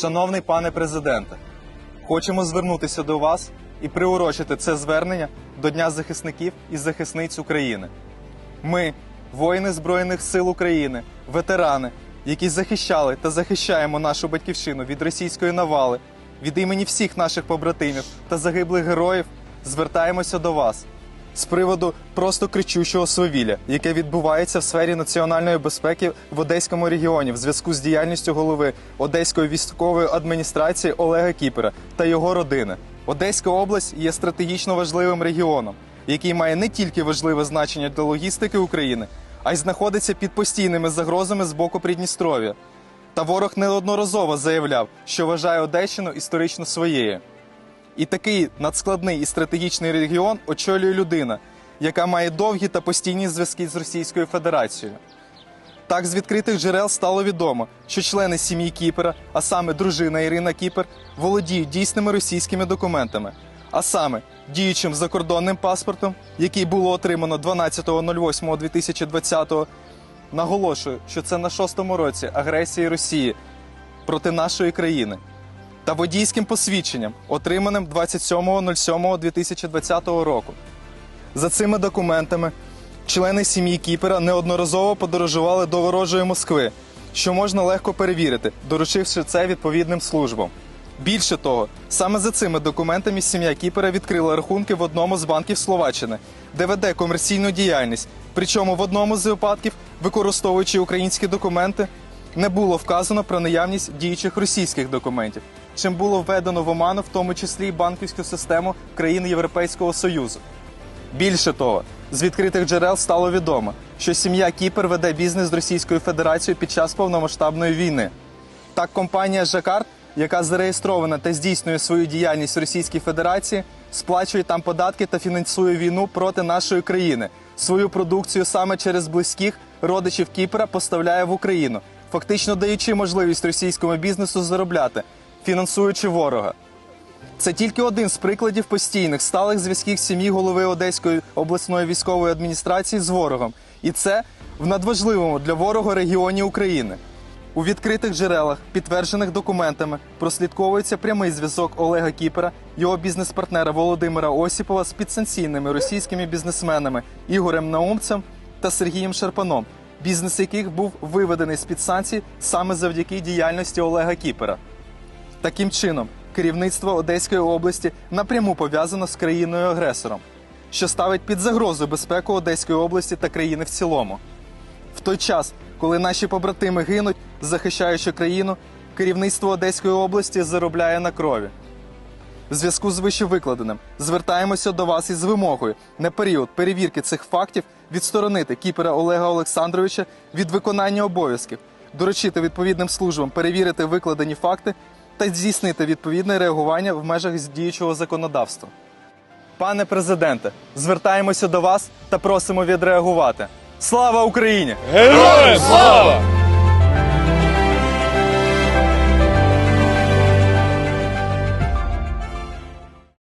Шановний пане президенте, хочемо звернутися до вас і приурочити це звернення до Дня захисників і захисниць України. Ми, воїни Збройних сил України, ветерани, які захищали та захищаємо нашу батьківщину від російської навали, від імені всіх наших побратимів та загиблих героїв, звертаємося до вас з приводу просто кричущого свавілля, яке відбувається в сфері національної безпеки в Одеському регіоні в зв'язку з діяльністю голови Одеської військової адміністрації Олега Кіпера та його родини. Одеська область є стратегічно важливим регіоном, який має не тільки важливе значення для логістики України, а й знаходиться під постійними загрозами з боку Придністров'я. Та ворог неодноразово заявляв, що вважає Одещину історично своєю. І такий надскладний і стратегічний регіон очолює людина, яка має довгі та постійні зв'язки з Російською Федерацією. Так, з відкритих джерел стало відомо, що члени сім'ї Кіпера, а саме дружина Ірина Кіпер, володіють дійсними російськими документами, а саме діючим закордонним паспортом, який було отримано 12.08.2020. Наголошую, що це на шостому році агресії Росії проти нашої країни та водійським посвідченням, отриманим 27.07.2020 року. За цими документами члени сім'ї Кіпера неодноразово подорожували до ворожої Москви, що можна легко перевірити, доручивши це відповідним службам. Більше того, саме за цими документами сім'я Кіпера відкрила рахунки в одному з банків Словаччини, де веде комерційну діяльність. Причому в одному з випадків, використовуючи українські документи, не було вказано про наявність діючих російських документів, чим було введено в оману, в тому числі й банківську систему країн Європейського Союзу. Більше того, з відкритих джерел стало відомо, що сім'я Кіпер веде бізнес з Російською Федерацією під час повномасштабної війни. Так, компанія Жакард, яка зареєстрована та здійснює свою діяльність в Російській Федерації, сплачує там податки та фінансує війну проти нашої країни. Свою продукцію саме через близьких родичів Кіпера поставляє в Україну, фактично даючи можливість російському бізнесу заробляти, фінансуючи ворога. Це тільки один з прикладів постійних сталих зв'язків сім'ї голови Одеської обласної військової адміністрації з ворогом. І це в надважливому для ворога регіоні України. У відкритих джерелах, підтверджених документами, прослідковується прямий зв'язок Олега Кіпера, його бізнес-партнера Володимира Осіпова з підсанкційними російськими бізнесменами Ігорем Наумцем та Сергієм Шарпаном, бізнес яких був виведений з під санкцій саме завдяки діяльності Олега Кіпера. Таким чином, керівництво Одеської області напряму пов'язано з країною-агресором, що ставить під загрозу безпеку Одеської області та країни в цілому. В той час, коли наші побратими гинуть, захищаючи країну, керівництво Одеської області заробляє на крові. В зв'язку з вищевикладеним звертаємося до вас із вимогою на період перевірки цих фактів відсторонити кіпера Олега Олександровича від виконання обов'язків, доручити відповідним службам перевірити викладені факти та здійснити відповідне реагування в межах діючого законодавства. Пане президенте, звертаємося до вас та просимо відреагувати. Слава Україні! Героям слава!